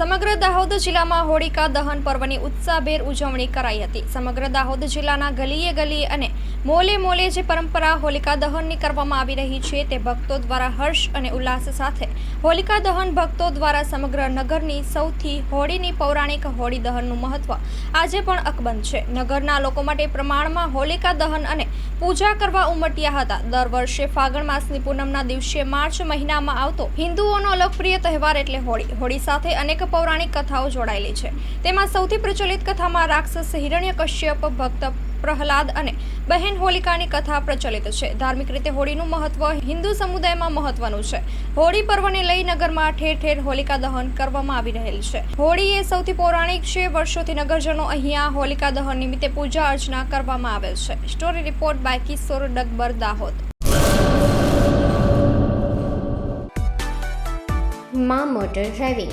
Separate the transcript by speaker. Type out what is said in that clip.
Speaker 1: સમગ્ર દાહોદ જિલ્લામાં હોળિકા દહન પર્વની ઉત્સાહભેર ઉજવણી કરાઈ હતી. સમગ્ર દાહોદ જિલ્લાના ગલીએ ગલીએ અને મોલે મોલે જે પરંપરા હોલિકા દહનની કરવામાં આવી રહી છે તે ભક્તો દ્વારા હર્ષ અને ઉલ્લાસ સાથે હોલિકા દહન ભક્તો દ્વારા સમગ્ર નગરની સૌથી હોળીની પૌરાણિક હોળી દહનનું મહત્વ આજે પણ અકબંધ છે. નગરના લોકો માટે પ્રમાણમાં હોલિકા દહન અને પૂજા કરવા ઉમટ્યા હતા. દર વર્ષે ફાગણ માસની પૂનમના દિવસે માર્ચ મહિનામાં આવતો હિન્દુઓનો લોકપ્રિય તહેવાર એટલે હોળી. હોળી સાથે અનેક પૌરાણિક કથાઓ જોડાયેલી છે. તેમાં સૌથી પ્રચલિત કથામાં રાક્ષસ હિરણ્યકશ્યપ ભક્ત પ્રહલાદ અને બહેન હોલિકાની કથા પ્રચલિત છે. ધાર્મિક રીતે હોળીનું મહત્વ હિન્દુ સમુદાયમાં મહત્વનું છે. હોળી પર્વને લઈ નગરમાં ઠેર ઠેર હોલિકા દહન કરવામાં આવી રહેલ છે. હોળી એ સૌથી પૌરાણિક છે. વર્ષોથી નગરજનો અહીંયા હોલિકા દહન નિમિત્તે પૂજા અર્ચના કરવામાં આવેલ છે. Story report by Kishor Dagbar Dahod.
Speaker 2: માં motor driving.